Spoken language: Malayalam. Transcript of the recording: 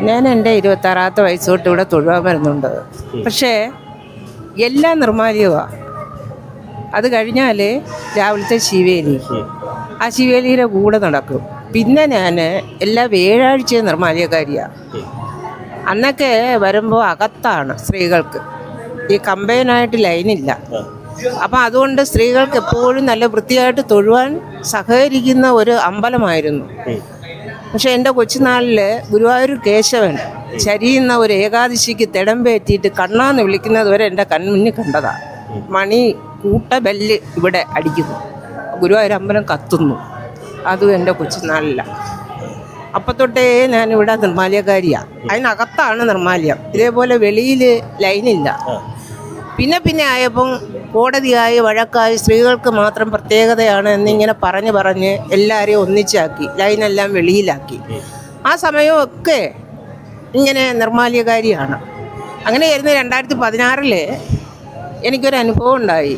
ഞാൻ എന്റെ ഇരുപത്താറാമത്തെ വയസ്സ് തൊട്ട് ഇവിടെ തൊഴുവാൻ വരുന്നുണ്ട്. പക്ഷേ എല്ലാം നിർമ്മാല്യമാണ് അത് കഴിഞ്ഞാൽ രാവിലത്തെ ശിവേലി. ആ ശിവേലിയുടെ കൂടെ നടക്കും. പിന്നെ ഞാൻ എല്ലാ വ്യാഴാഴ്ചയും നിർമ്മാല്യക്കാരിയാണ് അന്നൊക്കെ വരുമ്പോൾ അകത്താണ് സ്ത്രീകൾക്ക്. ഈ കമ്പൈനായിട്ട് ലൈനില്ല. അപ്പം അതുകൊണ്ട് സ്ത്രീകൾക്ക് എപ്പോഴും നല്ല വൃത്തിയായിട്ട് തൊഴുവാൻ സഹകരിക്കുന്ന ഒരു അമ്പലമായിരുന്നു. പക്ഷെ എന്റെ കൊച്ചുനാളിൽ ഗുരുവായൂർ കേശവൻ ചരിയുന്ന ഒരു ഏകാദശിക്ക് തിടമ്പേറ്റിയിട്ട് കണ്ണാന്ന് വിളിക്കുന്നത് വരെ എന്റെ കൺമുന്നിൽ കണ്ടതാണ് മണി കൂട്ട ബെല്ല് ഇവിടെ അടിക്കുന്നു. ഗുരുവായൂർ അമ്പലം കത്തുന്നു. അതും എന്റെ കൊച്ചുനാളിലാണ് അപ്പം തൊട്ടേ ഞാനിവിടെ നിർമ്മാല്യക്കാരിയാണ് അതിനകത്താണ് നിർമ്മാല്യം. ഇതേപോലെ വെളിയിൽ ലൈനില്ല. പിന്നെ പിന്നെ ആയപ്പം കോടതിയായി വഴക്കായി സ്ത്രീകൾക്ക് മാത്രം പ്രത്യേകതയാണ് എന്നിങ്ങനെ പറഞ്ഞ് പറഞ്ഞ് എല്ലാവരെയും ഒന്നിച്ചാക്കി ലൈനെല്ലാം വെളിയിലാക്കി. ആ സമയമൊക്കെ ഇങ്ങനെ നിർമ്മാല്യകാരിയാണ്. അങ്ങനെ ആയിരുന്നു രണ്ടായിരത്തി പതിനാറിൽ എനിക്കൊരു അനുഭവം ഉണ്ടായി.